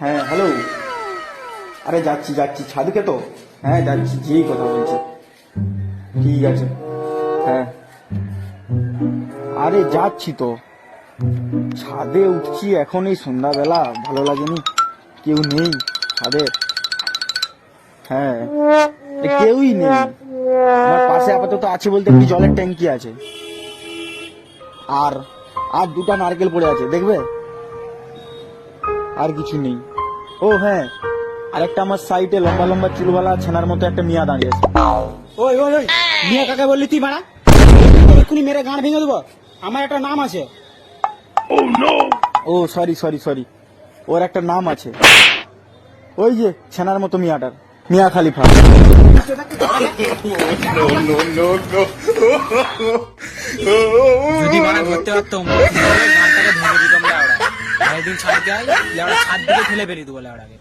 হ্যাঁ হ্যালো আরে যাচ্ছি যাচ্ছি। ছাদকে তো? হ্যাঁ যাচ্ছি। যেই কথা বলছি। ঠিক আছে। হ্যাঁ। আরে যাচ্ছি তো। ছাদে উঠছি এখন এই সন্ধ্যাবেলা। ভালো লাগেনি? কেউ নেই ছাদে? হ্যাঁ। কেউই নেই। আমার পাশে আপাতত আছে বলতে একটি জলের ট্যাঙ্কি আছে। আর আর দুটা নারকেল পড়ে আছে। দেখবে? আর কিছু নেই। ও হ্যাঁ। আরেকটা আমার সাইটে লম্বা লম্বা চুলওয়ালা ছানার মতো একটা মিয়া দাঁড়িয়ে আছে। ওই ওই ওই। মিয়া কাকা বললি তুই মারা? এক্ষুনি মেরে গান ভেঙে দেবো। আমার একটা নাম আছে। ও সরি সরি সরি ওর একটা নাম আছে। ওই যে ছানার মতো মিয়াটার। মিয়া খালিফা। যদি মানে ধরতে পারতাম গানটাকে ছাড় দিতাম লেওড়া ছাদ দিকে ফেলে বেরিয়ে দেবো লেওড়াকে।